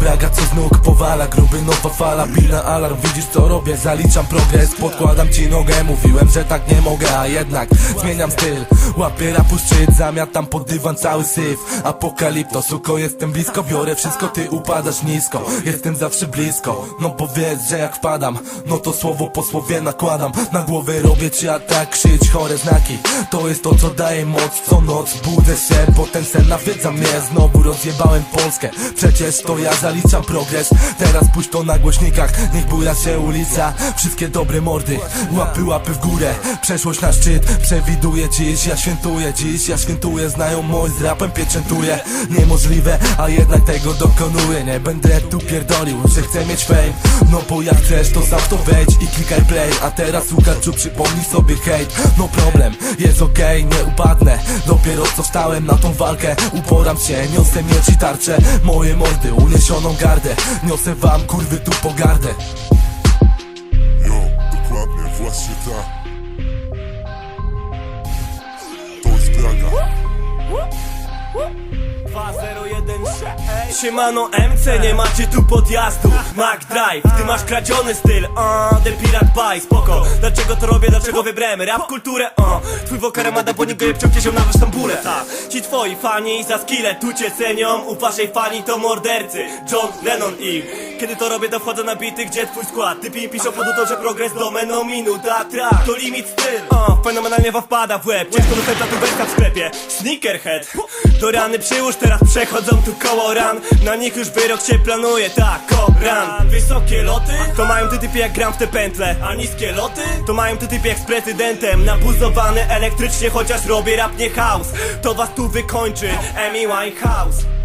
braga co z nóg powala. Gruby nowa fala, bilna alarm. Widzisz co robię, zaliczam progres Podkładam ci nogę, mówiłem, że tak nie mogę A jednak zmieniam styl. Łapię rapu szczyt, zamiatam pod dywan cały syf. Apokalipto, suko, jestem blisko. Biorę wszystko, ty upadasz nisko. Jestem zawsze blisko, no powiedz, że jak wpadam No to słowo po słowie nakładam. Na głowę robię ci atak, krzycz chore znaki. To jest to, co daje moc. Co noc budzę się, potem sen nawiedza mnie. Znowu rozjebałem Polskę. Przecież to ja zaliczam progres. Teraz puść to na głośnikach Niech buja się ulica. Wszystkie dobre mordy Łapy, łapy w górę. Przeszłość na szczyt Przewiduję dziś. Ja świętuję dziś Ja świętuję znajomość Z rapem pieczętuję. Niemożliwe A jednak tego dokonuję. Nie będę tu pierdolił Że chcę mieć fame. No bo jak chcesz to sam to wejdź I klikaj play. A teraz słuchaczu przypomnij sobie hejt. No problem Jest okej Nie upadnę. Dopiero co wstałem na tą walkę. Uporam się Niosę miecz i tarczę. Moje mordy Uniesioną gardę Niosę wam kurwy tu pogardę Jo, dokładnie, właśnie tak. To jest braga. 201 Siemano MC, nie macie tu podjazdu. Mac Drive, ty masz kradziony styl. Uh, The Pirat Pie, spoko. Dlaczego to robię, dlaczego wybrałem rap kulturę? Uh, Twój wokaremada, bo niego je wciągnie się nawet Stambule. Tak, ci twoi fani za skille tu cię cenią. U waszej fani to mordercy John Lennon i Kiedy to robię, to wchodzę na bity, gdzie twój skład? Typi piszą pod utą, że progres domeną minuta Track, to limit styl. Uh, Fenomenalnie wam wpada w łeb. Ciężko dostać tu wersja w sklepie. Sneakerhead Do rany przyłóż, teraz przechodzą tu koło ran. Na nich już wyrok się planuje, tak, Koran Wysokie loty, to mają ty typie jak gram w te pętle. A niskie loty, to mają ty typie jak z prezydentem. Napuzowany elektrycznie, chociaż robię rap nie house. To was tu wykończy, Amy Winehouse